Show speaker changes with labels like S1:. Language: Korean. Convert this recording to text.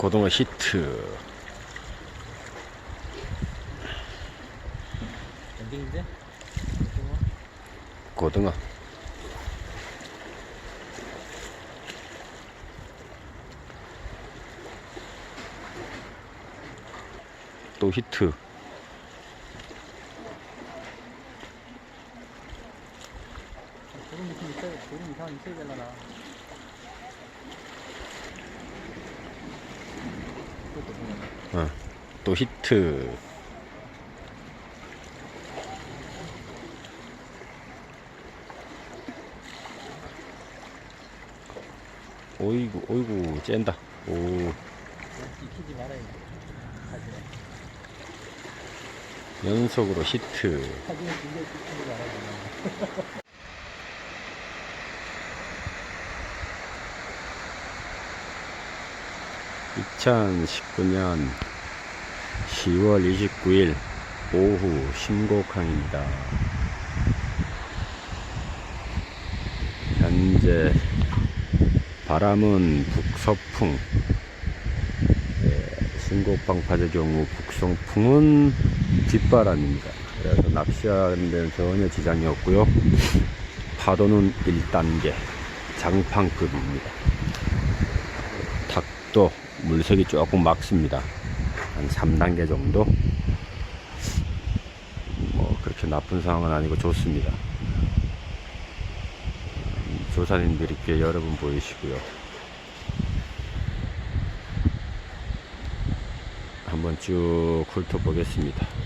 S1: 고등어 히트
S2: 엔딩인데?
S1: 고등어 또 히트
S2: 조금 이상 있어야 되려나. 또 고생하네.
S1: 어, 또 히트. 오이구 오이구 쨘다. 오. 연속으로 히트
S2: 사진에 굉장히 익히지 말아야지.
S1: 2019년 10월 29일 오후 신곡항입니다. 현재 바람은 북서풍, 예, 신곡방 파의 경우 북성풍은 뒷바람입니다. 그래서 낚시하는 데는 전혀 지장이 없고요. 파도는 1단계, 장판급입니다. 탁도 물색이 조금 막습니다. 한 3단계 정도. 뭐 그렇게 나쁜 상황은 아니고 좋습니다. 음, 조사님들이 꽤 여러 분 보이시고요. 한번 쭉 훑어보겠습니다.